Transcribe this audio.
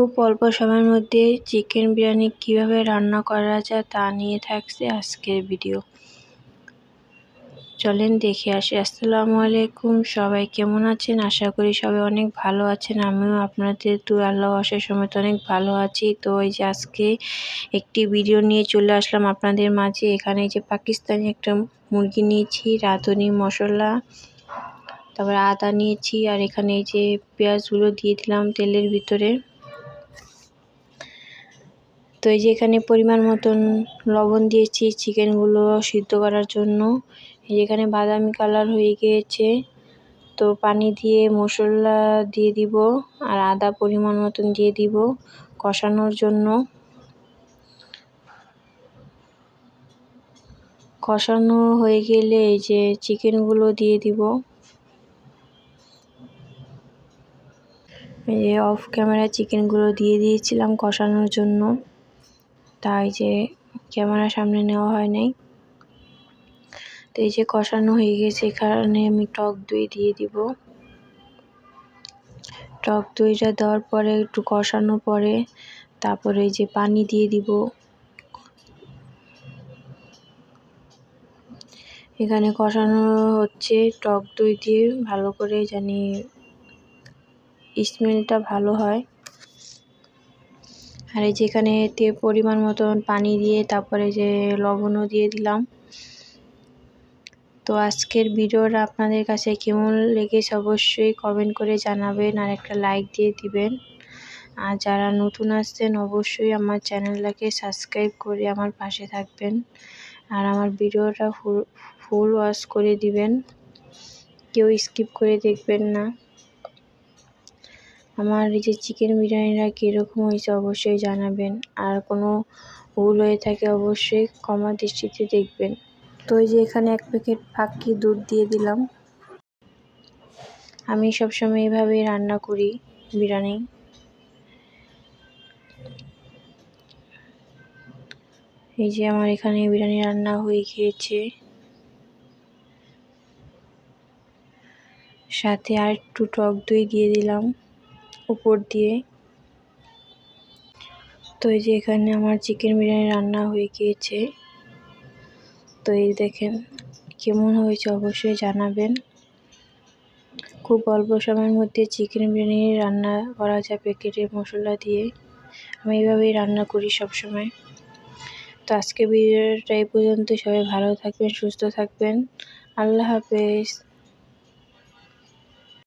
খুব অল্প সময়ের মধ্যে চিকেন বিরিয়ানি কীভাবে রান্না করা যায় তা নিয়ে থাকছে আজকের ভিডিও। চলেন দেখে আসি। আসসালামু আলাইকুম, সবাই কেমন আছেন? আশা করি সবাই অনেক ভালো আছেন। আমিও আপনাদের তো আল্লাহ আসার সময় তো অনেক ভালো আছি। তো ওই যে আজকে একটি ভিডিও নিয়ে চলে আসলাম আপনাদের মাঝে। এখানে যে পাকিস্তানি একটা মুরগি নিয়েছি, রাঁধুনি মশলা, তারপরে আদা নিয়েছি, আর এখানে এই যে পেঁয়াজগুলো দিয়ে দিলাম তেলের ভিতরে। তো এই যে এখানে পরিমাণ মতন লবণ দিয়েছি চিকেনগুলো সিদ্ধ করার জন্য। এখানে বাদামি কালার হয়ে গিয়েছে। তো পানি দিয়ে মশলা দিয়ে দিব আর আদা পরিমাণ মতন দিয়ে দিব কষানোর জন্য। কষানো হয়ে গেলে এই যে চিকেনগুলো দিয়ে দিব। এই অফ ক্যামেরা চিকেনগুলো দিয়ে দিয়েছিলাম কষানোর জন্য। তাই যে ক্যামেরার সামনে নেওয়া হয় নাই। তো এই যে কষানো হয়ে গেছে, এখানে আমি টক দই দিয়ে দিব। টক দইটা দেওয়ার পরে, একটু কষানোর পরে, তারপরে এই যে পানি দিয়ে দিব। এখানে কষানো হচ্ছে টক দই দিয়ে, ভালো করে জানি স্মেলটা ভালো হয়। আর এই যেখানে তে পরিমাণ মতন পানি দিয়ে তারপরে যে লবণও দিয়ে দিলাম। তো আজকের ভিডিওটা আপনাদের কাছে কেমন লেগেছে অবশ্যই কমেন্ট করে জানাবেন আর একটা লাইক দিয়ে দিবেন। আর যারা নতুন আসছেন অবশ্যই আমার চ্যানেলটাকে সাবস্ক্রাইব করে আমার পাশে থাকবেন আর আমার ভিডিওটা ফুল ফুল ওয়াশ করে দিবেন। কেউ স্কিপ করে দেখবেন না। আমার এই যে চিকেন বিরিয়ানিটা কীরকম হয়েছে অবশ্যই জানাবেন। আর কোনো ভুল হয়ে থাকে অবশ্যই ক্ষমা দৃষ্টিতে দেখবেন। তো এই যে এখানে এক প্যাকেট ফাঁকি দুধ দিয়ে দিলাম। আমি সবসময় এভাবেই রান্না করি বিরিয়ানি। এই যে আমার এখানে বিরিয়ানি রান্না হয়ে গিয়েছে। সাথে আর একটু টক দই দিয়ে দিলাম। উপর দিয়ে। তো এই যে এখানে আমার চিকেন বিরিয়ানি রান্না হয়ে গিয়েছে। তো এই দেখেন কেমন হয়েছে অবশ্যই জানাবেন। খুব অল্প সময়ের মধ্যে চিকেন বিরিয়ানি রান্না করা যায় প্যাকেটের মশলা দিয়ে। আমি এইভাবেই রান্না করি সব সময় তো আজকে ভিডিওটা এই পর্যন্ত। সবাই ভালো থাকবেন, সুস্থ থাকবেন। আল্লাহ হাফেজ।